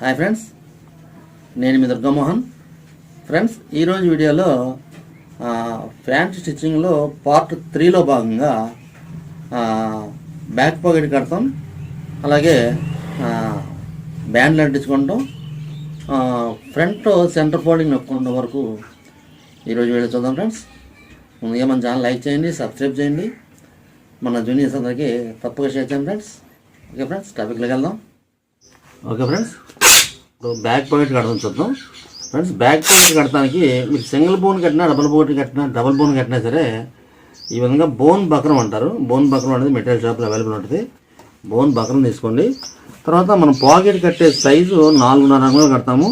Hi friends నేను మీ దుర్గామోహన్. Friends ఈరోజు వీడియోలో ఫ్యాంట్ స్టిచ్చింగ్లో పార్ట్ త్రీలో భాగంగా బ్యాక్ పాకెట్ కడతాం. అలాగే బ్యాండ్లు అంటించుకుంటాం. ఫ్రంట్ సెంటర్ ఫోల్డింగ్ నొక్కుండా వరకు ఈరోజు వీడియో చూద్దాం ఫ్రెండ్స్ ముందుగా మన ఛానల్ లైక్ చేయండి సబ్స్క్రైబ్ చేయండి. మన జూనియర్స్ అందరికీ తప్పగా షేర్ చేయండి ఫ్రెండ్స్ ఓకే ఫ్రెండ్స్ టాపిక్లోకి వెళ్దాం. ఓకే ఫ్రెండ్స్ బ్యాక్ పాకెట్ కడతాం చూద్దాం. ఫ్రెండ్స్ బ్యాక్ పాయింట్ కట్టడానికి మీరు సింగిల్ బోన్ కట్టినా డబుల్ బోన్ కట్టినా డబుల్ బోన్ కట్టినా సరే ఈ విధంగా బోన్ బక్రం అంటారు. బోన్ బకరం అనేది మెటీరియల్ షాప్లో అవైలబుల్ ఉంటుంది. బోన్ బకరం తీసుకోండి. తర్వాత మనం పాకెట్ కట్టే సైజు నాలుగున్నర అంగుళాలు కడతాము.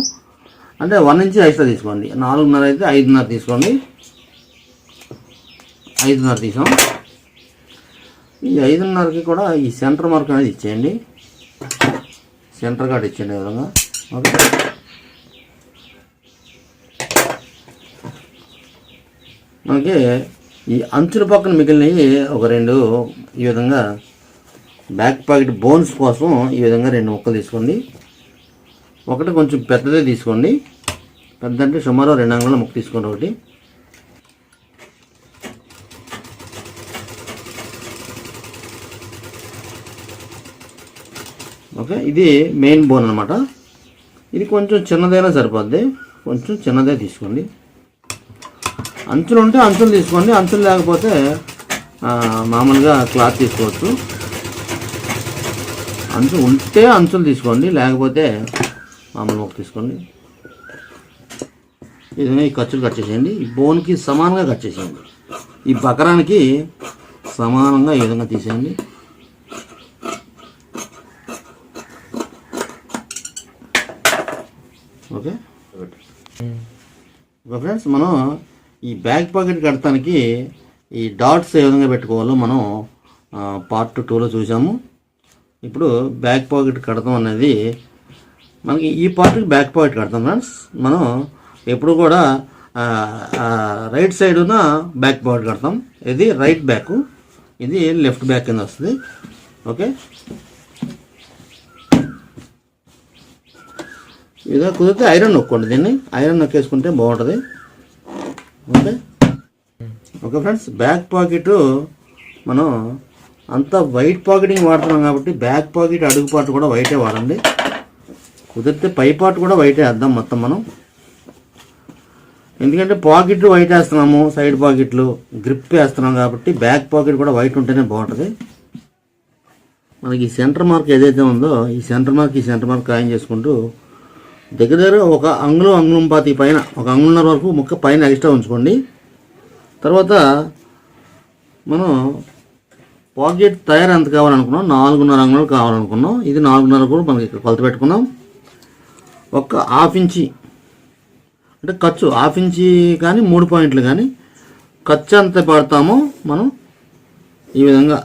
అంటే వన్ ఇంచ్ ఎక్స్ట్రా తీసుకోండి. నాలుగున్నర అయితే ఐదున్నర తీసుకోండి. ఐదున్నర తీసాం. ఈ ఐదున్నరకి కూడా ఈ సెంటర్ మార్క్ అనేది ఇచ్చేయండి. సెంటర్ కార్డ్ ఇచ్చేయండి ఈ విధంగా. ఓకే. మనకి ఈ అంచుల పక్కన మిగిలినవి ఒక రెండు ఈ విధంగా బ్యాక్ పాకెట్ బోన్స్ కోసం ఈ విధంగా రెండు ముక్కలు తీసుకోండి. ఒకటి కొంచెం పెద్దదే తీసుకోండి. పెద్ద అంటే సుమారు రెండు అంగుళాల ముక్క తీసుకోండి ఒకటి. ఓకే. ఇది మెయిన్ బోన్ అనమాట ఇది కొంచెం చిన్నదైనా సరిపోద్ది. కొంచెం చిన్నదే తీసుకోండి. అంచులు ఉంటే అంచులు తీసుకోండి. అంచులు లేకపోతే మామూలుగా క్లాత్ తీసుకోవచ్చు. అంచు ఉంటే అంచులు తీసుకోండి. లేకపోతే మామూలు ఒక తీసుకోండి. ఇది ఈ ఖర్చులు కట్ చేసేయండి. ఈ బోన్కి సమానంగా కట్ చేసేయండి. ఈ బకరానికి సమానంగా ఈ విధంగా తీసేయండి ఓకే ఇప్పుడు ఫ్రెండ్స్ మనం ఈ బ్యాక్ పాకెట్ కడటానికి ఈ డాట్స్ ఏ విధంగా పెట్టుకోవాలో మనం పార్ట్ టూలో చూసాము ఇప్పుడు బ్యాక్ పాకెట్ కడతాం అనేది మనకి ఈ పార్ట్కి బ్యాక్ పాకెట్ కడతాం ఫ్రెండ్స్ మనం ఎప్పుడు కూడా రైట్ సైడున బ్యాక్ పాకెట్ కడతాం. ఇది రైట్ బ్యాక్ ఇది లెఫ్ట్ బ్యాక్ కింద వస్తుంది. ఓకే ఇదో కుదిరితే ఐరన్ నొక్కండి దీన్ని. ఐరన్ నొక్కేసుకుంటే బాగుంటుంది. Okay? Okay friends back pocket మనం అంతా వైట్ పాకెటింగ్ వాడుతున్నాం కాబట్టి బ్యాక్ పాకెట్ అడుగు పార్ట్ కూడా వైటే వాడండి. కుదిరితే పై పార్ట్ కూడా వైటే వేద్దాం మొత్తం మనం. ఎందుకంటే పాకెట్లు వైట్ వేస్తున్నాము సైడ్ పాకెట్లు గ్రిప్ వేస్తున్నాం కాబట్టి బ్యాక్ పాకెట్ కూడా వైట్ ఉంటేనే బాగుంటుంది. మనకి ఈ సెంటర్ మార్క్ ఏదైతే ఉందో ఈ సెంటర్ మార్క్ ఈ సెంటర్ మార్క్ ఖాయం చేసుకుంటూ దగ్గర దగ్గర ఒక అంగుళం అంగుళం పాతి పైన ఒక అంగుళన్నర వరకు ముక్క పైన ఎక్స్ట్రా ఉంచుకోండి. తర్వాత మనం పాకెట్ తయారు ఎంత కావాలనుకున్నాం? నాలుగున్నర అంగుళాలు కావాలనుకున్నాం. ఇది నాలుగున్నర కూడా మనకి ఇక్కడ కొలత పెట్టుకున్నాం. ఒక హాఫ్ ఇంచి అంటే ఖర్చు హాఫ్ ఇంచి కానీ మూడు పాయింట్లు కానీ ఖర్చు ఎంత పడతామో మనం ఈ విధంగా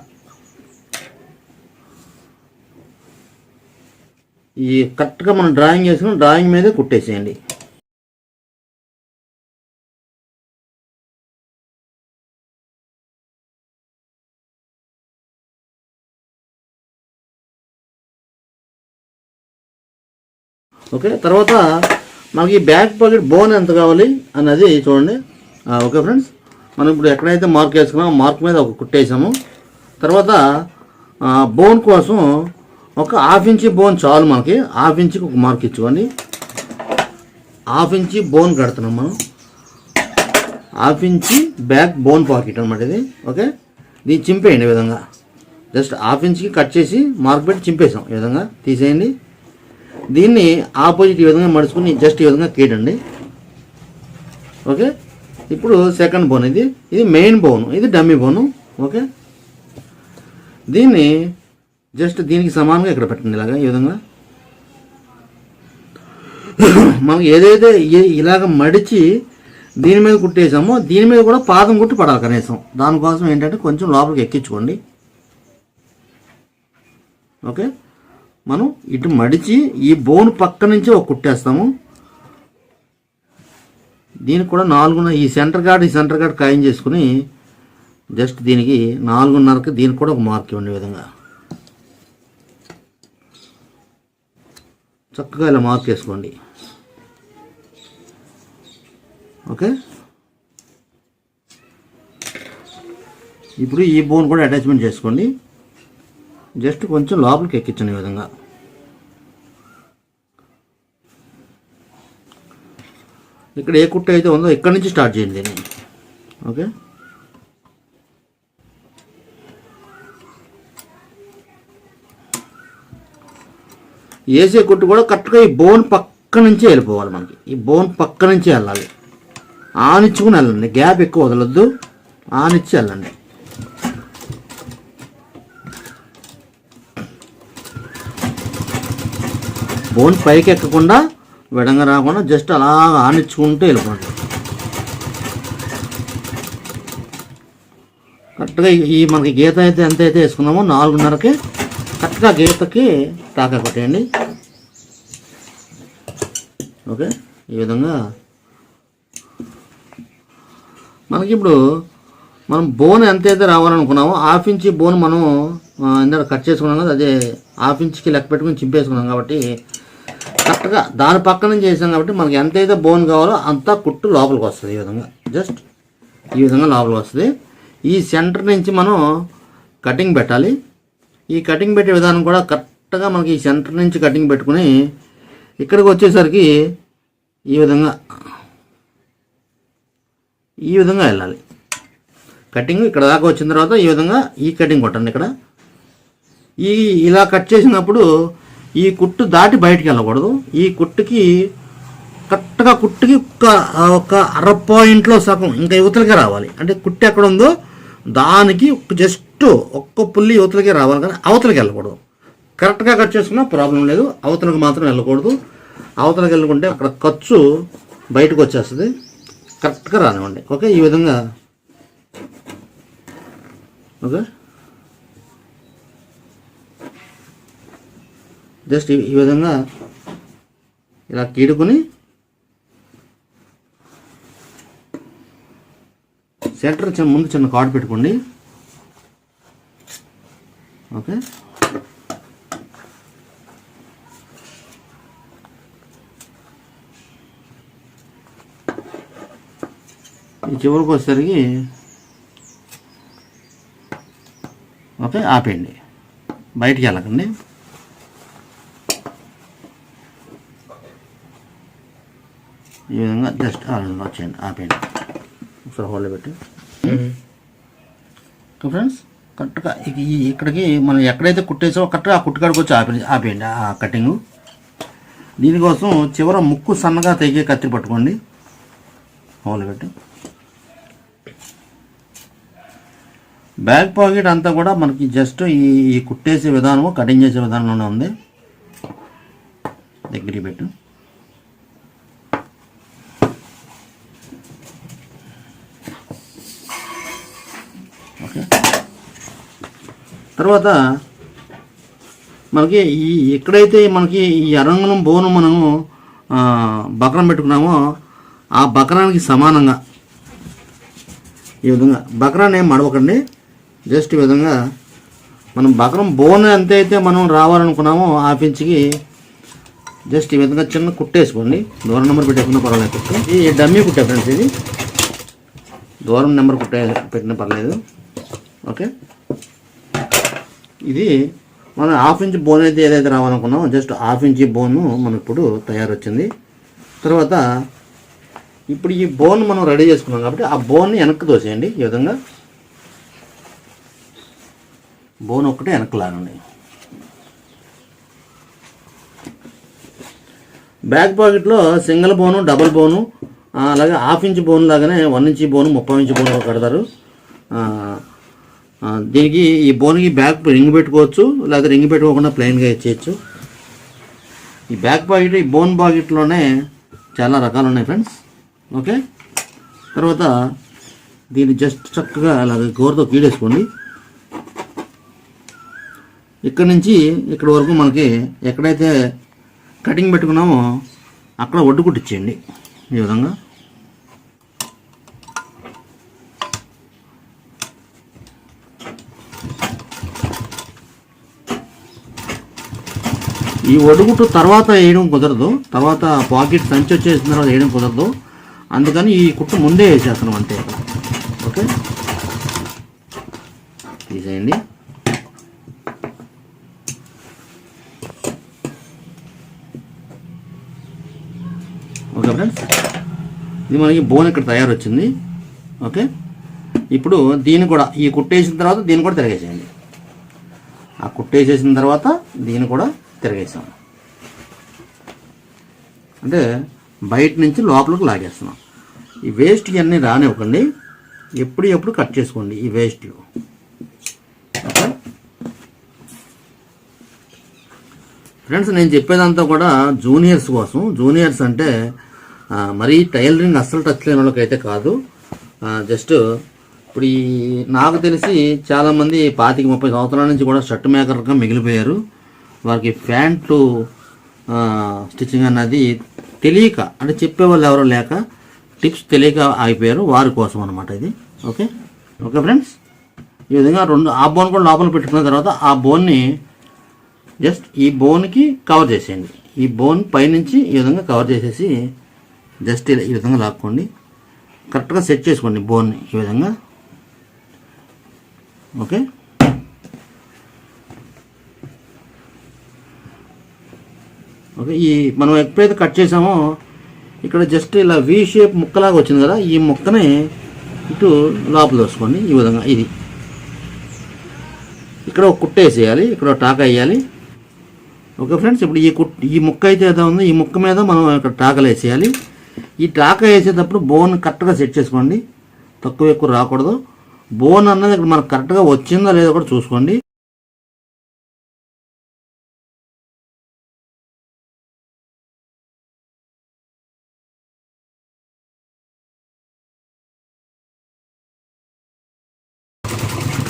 ఈ కరెక్ట్గా మనం డ్రాయింగ్ చేసుకుని డ్రాయింగ్ మీదే కుట్టేసేయండి. ఓకే తర్వాత మనకి బ్యాక్ పాకెట్ బోన్ ఎంత కావాలి అన్నది చూడండి. ఓకే ఫ్రెండ్స్ మనం ఇప్పుడు ఎక్కడైతే మార్క్ వేసుకున్నామో మార్క్ మీద ఒక కుట్టేసాము. తర్వాత బోన్ కోసం ఒక హాఫ్ ఇంచి బోన్ చాలు మనకి. హాఫ్ ఇంచ్కి ఒక మార్క్ ఇచ్చుకోండి. హాఫ్ ఇంచి బోన్ కడుతున్నాం మనం. Half inch back bone pocket అనమాట ఇది. ఓకే? దీన్ని చింపేయండి ఈ విధంగా. జస్ట్ హాఫ్ ఇంచ్కి కట్ చేసి మార్క్ పెట్టి చింపేసాం ఈ విధంగా. తీసేయండి. దీన్ని ఆపోజిట్ ఈ విధంగా మడుచుకుని జస్ట్ ఈ విధంగా కేడండి ఓకే? ఇప్పుడు సెకండ్ బోన్ ఇది. ఇది మెయిన్ బోన్. ఇది డమ్మీ బోను. ఓకే? దీన్ని జస్ట్ దీనికి సమానంగా ఇక్కడ పెట్టండి ఇలాగా ఈ విధంగా. మనం ఏదైతే ఇలాగ మడిచి దీని మీద కుట్టేసామో దీని మీద కూడా పాదం కుట్టి పడాలి కనీసం. దానికోసం ఏంటంటే కొంచెం లోపలికి ఎక్కించుకోండి. ఓకే? మనం ఇటు మడిచి ఈ బోన్ పక్క నుంచి ఒక కుట్టేస్తాము. దీనికి కూడా నాలుగున్నర ఈ సెంటర్ గార్డ్ ఈ సెంటర్ గార్డ్ ఖాయం చేసుకుని జస్ట్ దీనికి నాలుగున్నరకి దీనికి కూడా ఒక మార్క్ ఇవ్వండి ఈ విధంగా. చక్కగా ఇలా మార్క్ చేసుకోండి. ఓకే? ఇప్పుడు ఈ బోన్ కూడా అటాచ్మెంట్ చేసుకోండి. జస్ట్ కొంచెం లోపలికి ఎక్కించండి ఈ విధంగా. ఇక్కడ ఏ కుట్ట అయితే ఉందో ఇక్కడ నుంచి స్టార్ట్ చేయండి దీన్ని. ఓకే? వేసే కొట్టు కూడా కరెక్ట్గా ఈ బోన్ పక్క నుంచే వెళ్ళిపోవాలి మనకి. ఈ బోన్ పక్క నుంచే వెళ్ళాలి. ఆనిచ్చుకుని వెళ్ళండి. గ్యాప్ ఎక్కువ వదలొద్దు. ఆనిచ్చి వెళ్ళండి. బోన్ పైకి ఎక్కకుండా విడంగా రాకుండా జస్ట్ అలా ఆనిచ్చుకుంటూ వెళ్ళిపోండి. కరెక్ట్గా ఈ- ఈ మనకి గీత అయితే ఎంత అయితే వేసుకున్నామో నాలుగున్నరకి కరెక్ట్గా గీతకి టాకా కొట్టేయండి. ఓకే? ఈ విధంగా మనకి ఇప్పుడు మనం బోన్ ఎంతైతే రావాలనుకున్నామో హాఫ్ ఇంచ్ బోన్ మనం ఇందాక కట్ చేసుకున్నాం కదా అదే హాఫ్ ఇంచ్కి లెక్క పెట్టుకుని చింపేసుకున్నాం కాబట్టి కరెక్ట్గా దాని పక్క నుంచి చేసాం కాబట్టి మనకి ఎంతైతే బోన్ కావాలో అంతా కుట్టు లోపలికి వస్తుంది ఈ విధంగా. జస్ట్ ఈ విధంగా లోపలికి వస్తుంది. ఈ సెంటర్ నుంచి మనం కటింగ్ పెట్టాలి. ఈ కటింగ్ పెట్టే విధానం కూడా కరెక్ట్గా మనకి ఈ సెంటర్ నుంచి కటింగ్ పెట్టుకుని ఇక్కడికి వచ్చేసరికి ఈ విధంగా ఈ విధంగా వెళ్ళాలి. కటింగ్ ఇక్కడ దాకా వచ్చిన తర్వాత ఈ విధంగా ఈ కటింగ్ కొట్టండి ఇక్కడ. ఈ ఇలా కట్ చేసినప్పుడు ఈ కుట్టు దాటి బయటికి వెళ్ళకూడదు. ఈ కుట్టుకి కరెక్ట్గా కుట్టుకి ఒక ఒక అర పాయింట్లో సగం ఇంకా యువతలకే రావాలి. అంటే కుట్టు ఎక్కడ ఉందో దానికి జస్ట్ ఒక్క పుల్లి యువతలకే రావాలి కానీ అవతలకి వెళ్ళకూడదు. కరెక్ట్గా కట్ చేసుకున్నా ప్రాబ్లం లేదు. అవతలకు మాత్రం వెళ్ళకూడదు. అవతలకి వెళ్ళకుంటే అక్కడ ఖర్చు బయటకు వచ్చేస్తుంది. కరెక్ట్గా రానివ్వండి. ఓకే? ఈ విధంగా. ఓకే? జస్ట్ ఈ- ఈ విధంగా ఇలా కీడుకుని సెంటర్ చిన్న ముందు చిన్న కార్డు పెట్టుకోండి. ఓకే? ఈ చివరికి వచ్చేసరికి ఓకే ఆపేయండి. బయటికి వెళ్ళకండి. ఈ విధంగా జస్ట్ వచ్చేయండి ఆపేయండి. ఒకసారి హోల్లో పెట్టి. ఓకే ఫ్రెండ్స్ కరెక్ట్గా ఈ ఇక్కడికి మనం ఎక్కడైతే కుట్టేసామో కరెక్ట్గా ఆ కుట్టుకాడికి వచ్చి ఆపే ఆపేయండి ఆ కటింగు దీనికోసం చివర ముక్కు సన్నగా తెగే కత్తి పట్టుకోండి. హోల్ పెట్టి. బ్యాక్ పాకెట్ అంతా కూడా మనకి జస్ట్ ఈ ఈ కుట్టేసే విధానము కటింగ్ చేసే విధానంలోనే ఉంది. దగ్గరికి పెట్టు. ఓకే. తర్వాత మనకి ఈ ఎక్కడైతే మనకి ఈ అరంగనం బోను మనము బకరం పెట్టుకున్నామో ఆ బకరానికి సమానంగా ఈ విధంగా బకరాన్ని ఏం మడవకండి. జస్ట్ ఈ విధంగా మనం బకరం బోన్ ఎంత అయితే మనం రావాలనుకున్నామో ఆ పెంచికి జస్ట్ ఈ విధంగా చిన్న కుట్టేసుకోండి దూరం నెంబర్ పెట్టేసుకున్నా పర్వాలేదు. కుట్టు ఈ డమ్మీ కుట్టే ఫ్రెండ్స్ ఇది. దూరం నెంబర్ కుట్టే పెట్టినా పర్లేదు. ఓకే. ఇది మనం హాఫ్ ఇంచ్ బోన్ అయితే ఏదైతే రావాలనుకున్నామో జస్ట్ హాఫ్ ఇంచ్ బోను మనకు ఇప్పుడు తయారు వచ్చింది తర్వాత ఇప్పుడు ఈ బోన్ మనం రెడీ చేసుకున్నాం కాబట్టి ఆ బోన్ని వెనక్కి తోసేయండి ఈ విధంగా. బోన్ ఒక్కటే వెనక్కి లాగండి బ్యాక్ పాకెట్లో సింగిల్ బోను డబుల్ బోను అలాగే హాఫ్ ఇంచ్ బోన్ లాగానే వన్ ఇంచ్ బోను ముప్పై ఇంచ్ బోను కడతారు. దీనికి ఈ బోన్కి బ్యాక్ రింగ్ పెట్టుకోవచ్చు లేదా రింగ్ పెట్టుకోకుండా ప్లెయిన్గా ఇచ్చేయచ్చు. ఈ బ్యాక్ పాకెట్ ఈ బోన్ పాకెట్లోనే చాలా రకాలు ఉన్నాయి ఫ్రెండ్స్. ఓకే? తర్వాత దీన్ని జస్ట్ చక్కగా అలాగే గోరుతో కీడేసుకోండి. ఇక్కడ నుంచి ఇక్కడ వరకు మనకి ఎక్కడైతే కటింగ్ పెట్టుకున్నామో అక్కడ ఒడ్డు కుట్టించేయండి. ఈ విధంగా. ఈ ఒడుగుట్టు తర్వాత వేయడం కుదరదు. తర్వాత పాకెట్ సంచి వచ్చేసిన తర్వాత వేయడం కుదరదు. అందుకని ఈ కుట్టు ముందే వేసేస్తున్నాం అంతే. ఓకే? తీసేయండి. ఓకే ఫ్రెండ్స్ ఇది మనకి బోన్ ఇక్కడ తయారు వచ్చింది ఓకే ఇప్పుడు దీన్ని కూడా ఈ కుట్టేసిన తర్వాత దీన్ని కూడా తిరగేసేయండి. ఆ కుట్టేసేసిన తర్వాత దీన్ని కూడా తిరగేసాం. అంటే బయట నుంచి లోపలికి లాగేస్తున్నాం. ఈ వేస్ట్ ఇవన్నీ రానివ్వకండి. ఎప్పుడు ఎప్పుడు కట్ చేసుకోండి ఈ వేస్ట్ ఓకే ఫ్రెండ్స్ నేను చెప్పేదంతా కూడా జూనియర్స్ కోసం. జూనియర్స్ అంటే మరీ టైలరింగ్ అస్సలు టచ్ లేని వాళ్ళకైతే కాదు. జస్ట్ ఇప్పుడు ఈ నాకు తెలిసి చాలామంది పాతిక ముప్పై సంవత్సరాల నుంచి కూడా షర్ట్ మేకర్గా మిగిలిపోయారు. వారికి ప్యాంట్లు స్టిచ్చింగ్ అన్నది తెలియక అంటే చెప్పేవాళ్ళు ఎవరో లేక టిప్స్ తెలియక ఆగిపోయారు వారి కోసం అనమాట ఇది. ఓకే? Okay friends? ఈ విధంగా రెండు ఆ బోన్ కూడా లోపల పెట్టుకున్న తర్వాత ఆ బోన్ని జస్ట్ ఈ బోన్కి కవర్ చేసేయండి. ఈ బోన్ పైనుంచి ఈ విధంగా కవర్ చేసేసి జస్ట్ ఇలా ఈ విధంగా లాక్కోండి. కరెక్ట్గా సెట్ చేసుకోండి బోన్ని ఈ విధంగా. ఓకే ఓకే ఈ మనం ఎప్పుడైతే కట్ చేసామో ఇక్కడ జస్ట్ ఇలా వి షేప్ ముక్కలాగా వచ్చింది కదా ఈ ముక్కని ఇటు లోపల దోసుకోండి ఈ విధంగా ఇది. ఇక్కడ ఒక కుట్ట వేసేయాలి ఇక్కడ టాక వేయాలి. ఓకే ఫ్రెండ్స్ ఇప్పుడు ఈ కుట్ ఈ ముక్క అయితే ఏదో ఉందో ఈ ముక్క మీద మనం ఇక్కడ టాకలు వేసేయాలి. ఈ టాకా వేసేటప్పుడు బోన్ కరెక్ట్గా సెట్ చేసుకోండి. తక్కువ ఎక్కువ రాకూడదు. బోన్ అన్నది ఇక్కడ మనకు కరెక్ట్గా వచ్చిందో లేదో కూడా చూసుకోండి.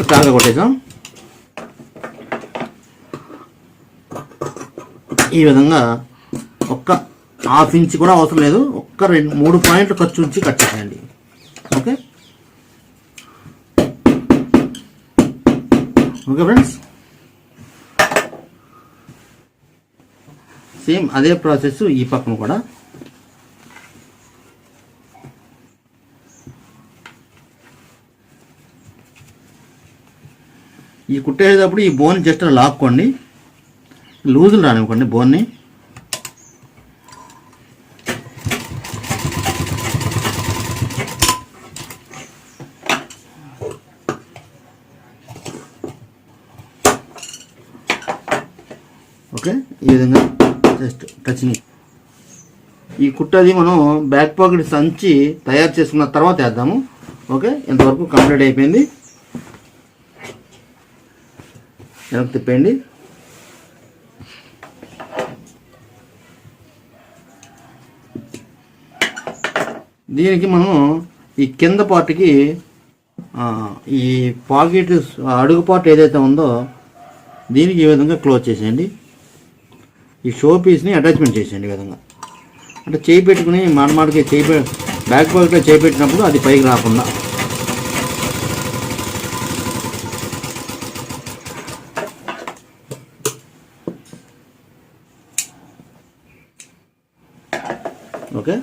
ఇక్కడ కొట్టేసాం. ఈ విధంగా ఒక్క హాఫ్ ఇంచ్ కూడా అవసరం లేదు. ఒక్క రెండు మూడు పాయింట్లు ఖర్చు ఉంచి కట్ చేయండి ఓకే? Okay friends? సేమ్ అదే ప్రాసెస్ ఈ పక్కన కూడా. ఈ కుట్టేటప్పుడు ఈ బోన్ జస్ట్ లాక్కోండి. లూజులు రానివ్వకండి బోన్ని. ఓకే ఈ విధంగా జస్ట్ టచింగ్ ఈ కుట్టది మనం బ్యాక్ పాకెట్ సంచి తయారు చేసుకున్న తర్వాత వేద్దాము. ఓకే ఇంతవరకు కంప్లీట్ అయిపోయింది. వెనక్కి తిప్పేయండి. దీనికి మనం ఈ కింద పార్ట్కి ఈ పాకెట్ అడుగు పార్ట్ ఏదైతే ఉందో దీనికి ఈ విధంగా క్లోజ్ చేసేయండి. ఈ షో పీస్ని అటాచ్మెంట్ చేసేయండి ఈ విధంగా. అంటే చేయి పెట్టుకుని మాడమాడికి చేయి బ్యాక్ పాకెట్లో చేయి పెట్టినప్పుడు అది పైకి రాకుండా. ఓకే?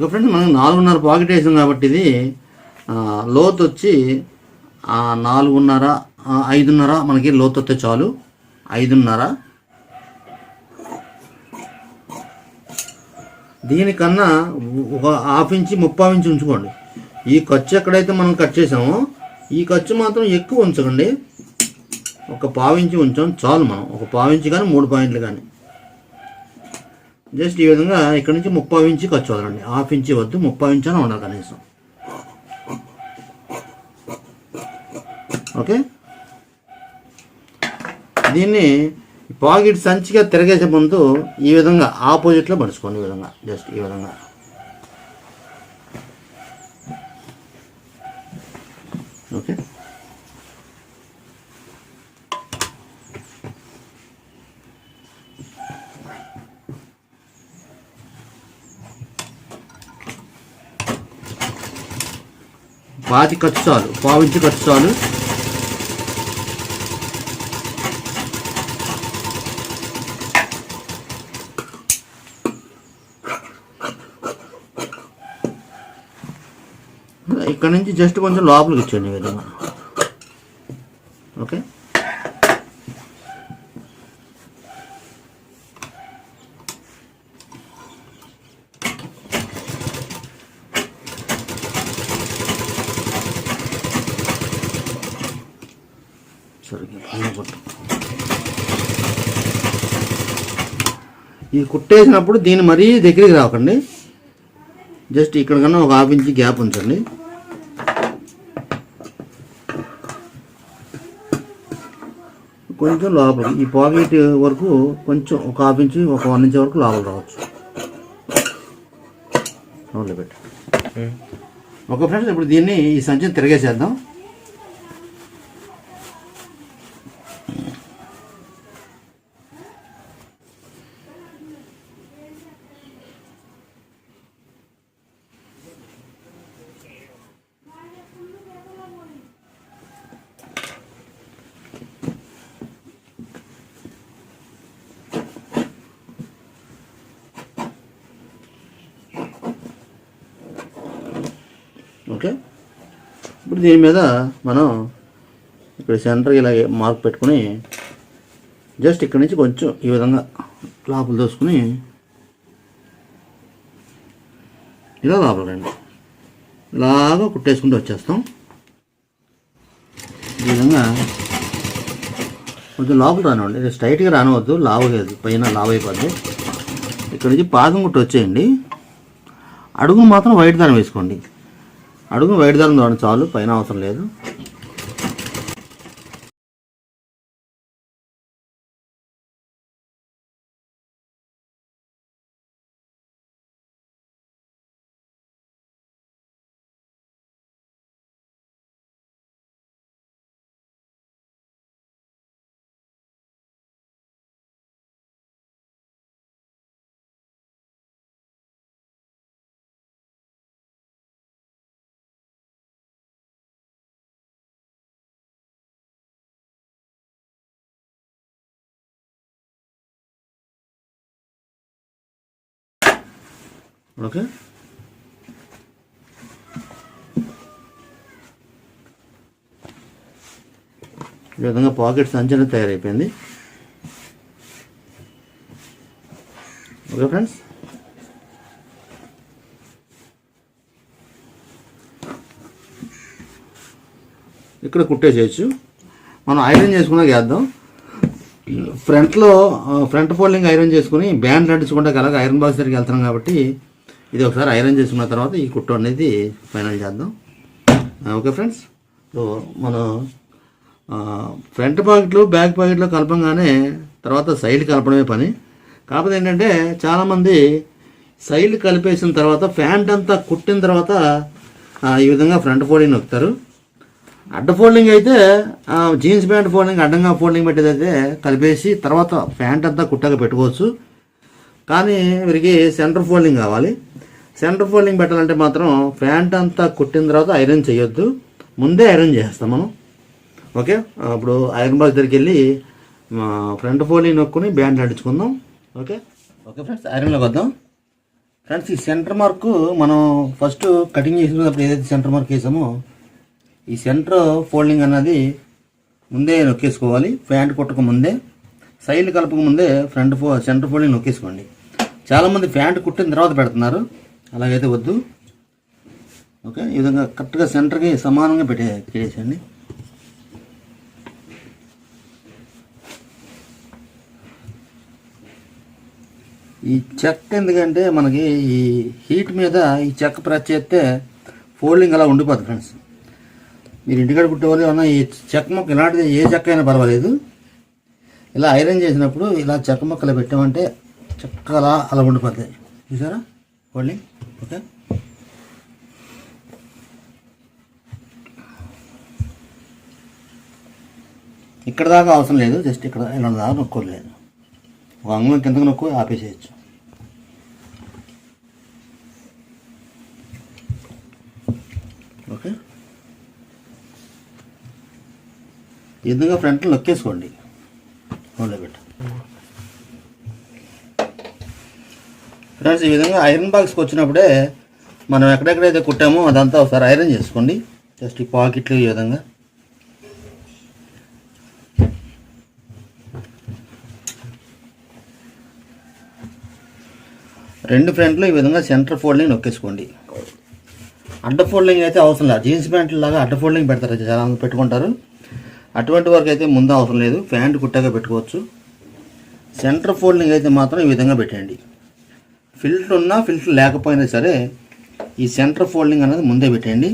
ఓకే ఫ్రెండ్స్ మనం నాలుగున్నర పాకెట్ వేసాం కాబట్టి ఇది లోత్ లోతు వచ్చి నాలుగున్నర ఐదున్నర మనకి లోత్ వస్తే చాలు. ఐదున్నర. దీనికన్నా ఒక హాఫ్ ఇంచి ముప్పై ఇంచు ఉంచుకోండి. ఈ ఖర్చు ఎక్కడైతే మనం కట్ చేసామో ఈ ఖర్చు మాత్రం ఎక్కువ ఉంచకండి. ఒక పావు ఇంచి ఉంచాం చాలు మనం. ఒక పావు కానీ మూడు పాయింట్లు కానీ. జస్ట్ ఈ విధంగా ఇక్కడ నుంచి ముప్పై ఇంచు ఖర్చు వదలండి హాఫ్ ఇంచి వద్దు ముప్పై ఇంచు అని ఉండాలి కనీసం. ఓకే? దీన్ని పాకెట్ సంచిగా తిరగేసే ముందు ఈ విధంగా ఆపోజిట్లో పడుచుకోండి ఈ విధంగా. జస్ట్ ఈ విధంగా. ఓకే? పాతి ఖర్చు చాలు పావించి ఖర్చు చాలు. ఇక్కడ నుంచి జస్ట్ కొంచెం లోపలికి ఇచ్చేయండి ఈ విధంగా ఓకే సరిగ్గా పైన కొట్టు ఈ కుట్టేసినప్పుడు దీన్ని మరీ దగ్గరికి రాకండి. జస్ట్ ఇక్కడ కన్నా ఒక హాఫ్ ఇంచ్ గ్యాప్ ఉంచండి. కొంచెం లోపల ఈ పాకెట్ వరకు కొంచెం ఒక హాఫ్ ఇంచ్ ఒక వన్ ఇంచ్ వరకు లోపల రావచ్చు. అవునులే పెట్టు ఓకే ఫ్రెండ్స్ ఇప్పుడు దీన్ని ఈ సంచిని తిరిగేసేద్దాం. ఓకే? ఇప్పుడు దీని మీద మనం ఇక్కడ సెంటర్ ఇలాగే మార్క్ పెట్టుకుని జస్ట్ ఇక్కడ నుంచి కొంచెం ఈ విధంగా లోపల దోసుకుని ఇలా లోపల రండి. ఇలాగా కుట్టేసుకుంటూ వచ్చేస్తాం. ఈ విధంగా కొంచెం లోపల రానివ్వండి. ఇది స్ట్రైట్గా రానివద్దు లావు లేదు పైన లావు అయిపోద్ది ఇక్కడ నుంచి పాదం కుట్టి వచ్చేయండి. అడుగు మాత్రం వైట్ దారం వేసుకోండి. అడుగు వైట్ దారం చూడండి చాలు పైన అవసరం లేదు. ఓకే. ఈ విధంగా పాకెట్ సంచలనం తయారైపోయింది. Okay friends. ఇక్కడ కుట్టేసేయచ్చు. మనం ఐరన్ చేసుకున్నా చేద్దాం ఫ్రంట్లో ఫ్రంట్ ఫోల్డింగ్ ఐరన్ చేసుకుని బ్యాండ్ అంటించుకుంటే కలగ ఐరన్ బాక్స్ దగ్గరికి వెళ్తున్నాం కాబట్టి ఇది ఒకసారి ఐరన్ చేసుకున్న తర్వాత ఈ కుట్టు అనేది ఫైనల్ చేద్దాం. Okay friends? సో మనం ఫ్రంట్ పాకెట్లు బ్యాక్ పాకెట్లు కలపంగానే తర్వాత సైడ్ కలపడమే పని. కాకపోతే ఏంటంటే చాలామంది సైడ్ కలిపేసిన తర్వాత ప్యాంట్ అంతా కుట్టిన తర్వాత ఈ విధంగా ఫ్రంట్ ఫోల్డింగ్ నొక్కుతారు. అడ్డ ఫోల్డింగ్ అయితే జీన్స్ ప్యాంట్ ఫోల్డింగ్ అడ్డంగా ఫోల్డింగ్ పెట్టేదైతే కలిపేసి తర్వాత ప్యాంట్ అంతా కుట్టగా పెట్టుకోవచ్చు. కానీ వీరికి సెంటర్ ఫోల్డింగ్ కావాలి. సెంటర్ ఫోల్డింగ్ పెట్టాలంటే మాత్రం ప్యాంట్ అంతా కుట్టిన తర్వాత ఐరన్ చేయొద్దు. ముందే ఐరన్ చేస్తాం మనం. ఓకే? అప్పుడు ఐరన్ బాక్స్ దగ్గరికి వెళ్ళి ఫ్రంట్ ఫోల్డింగ్ నొక్కుని బ్యాండ్ నడుచుకుందాం. ఓకే? ఓకే ఫ్రెండ్స్ ఐరన్లోకి వద్దాం. ఫ్రెండ్స్ ఈ సెంటర్ మార్కు మనం ఫస్ట్ కటింగ్ చేసినప్పుడు ఏదైతే సెంటర్ మార్క్ వేసామో ఈ సెంటర్ ఫోల్డింగ్ అన్నది ముందే నొక్కేసుకోవాలి. ప్యాంట్ కుట్టక ముందే సైడ్ కలపక ముందే ఫ్రంట్ ఫో సెంటర్ ఫోల్డింగ్ నొక్కేసుకోండి. చాలామంది ప్యాంట్ కుట్టిన తర్వాత పెడుతున్నారు. అలాగైతే వద్దు. ఓకే? ఈ విధంగా కరెక్ట్గా సెంటర్కి సమానంగా పెట్టే పెట్టేసండి ఈ చెక్క ఎందుకంటే మనకి ఈ హీట్ మీద ఈ చెక్క ప్రెస్ చేస్తే ఫోల్డింగ్ అలా ఉండిపోతుంది ఫ్రెండ్స్. మీరు ఇంటికాడ కుట్టేవాళ్ళు ఏమన్నా ఈ చెక్క మొక్క ఇలాంటిది ఏ చెక్క అయినా పర్వాలేదు. ఇలా ఐరన్ చేసినప్పుడు ఇలా చెక్క మొక్కలు పెట్టామంటే చెక్క అలా అలా ఉండిపోతాయి. చూసారా? holding? ఓకే ఇక్కడ దాకా అవసరం లేదు జస్ట్ ఇక్కడ ఇలా దాకా నొక్కోలేదు ఒక అంగుళం కిందకు నొక్కు ఆపేసేయచ్చు. ఓకే ఎందుకు ఫ్రంట్ నొక్కేసుకోండి. ఫ్రెండ్స్ ఈ విధంగా ఐరన్ బాక్స్కి వచ్చినప్పుడే మనం ఎక్కడెక్కడైతే కుట్టామో అదంతా ఒకసారి ఐరన్ చేసుకోండి. జస్ట్ ఈ పాకెట్లు ఈ విధంగా. రెండు ఫ్రంట్లు ఈ విధంగా సెంటర్ ఫోల్డింగ్ నొక్కేసుకోండి. అడ్డ ఫోల్డింగ్ అయితే అవసరం లేదు. జీన్స్ ప్యాంట్ లాగా అడ్డ ఫోల్డింగ్ పెడతారు. చాలా మంది పెట్టుకుంటారు. అటువంటి వరకు అయితే ముందు అవసరం లేదు. ప్యాంట్ కుట్టాగా పెట్టుకోవచ్చు. సెంటర్ ఫోల్డింగ్ అయితే మాత్రం ఈ విధంగా పెట్టండి ఫిల్టర్ ఉన్నా ఫిల్టర్ లేకపోయినా సరే ఈ సెంటర్ ఫోల్డింగ్ అనేది ముందే పెట్టండి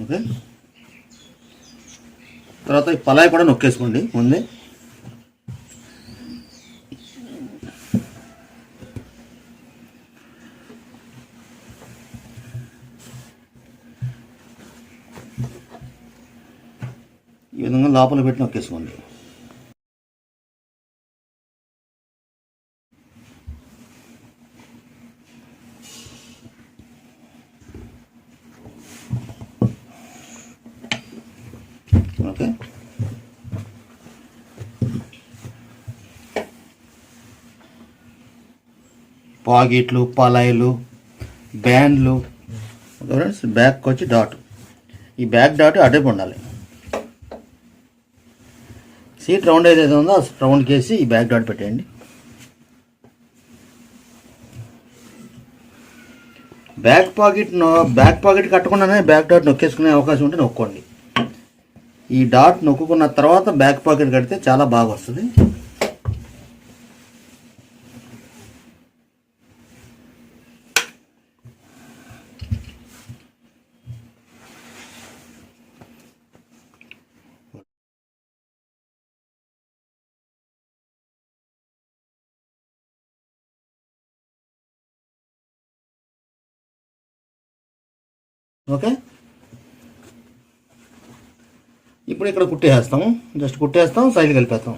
ఓకే. తర్వాత ఈ పలాయి కూడా నొక్కేసుకోండి ముందే ఈ విధంగా లోపల పెట్టి నొక్కేసుకోండి ఓకే. పాకెట్లు పలాయిలు బ్యాండ్లు ఫ్రెండ్స్ బ్యాక్ వచ్చి డాట్. ఈ బ్యాక్ డాట్ అటువైపు ఉండాలి. సీట్ రౌండ్ ఏదైతే ఉందో ఆ రౌండ్కి వేసి ఈ బ్యాక్ డాట్ పెట్టేయండి. బ్యాక్ పాకెట్ బ్యాక్ పాకెట్ కట్టకుండానే బ్యాక్ డాట్ నొక్కేసుకునే అవకాశం ఉంటే నొక్కోండి. ఈ డాట్ నొక్కుకున్న తర్వాత బ్యాక్ పాకెట్ కడితే చాలా బాగా వస్తుంది. ఓకే? ఇప్పుడు ఇక్కడ కుట్టేస్తాము జస్ట్ కుట్టేస్తాం సైడ్ కలిపేస్తాం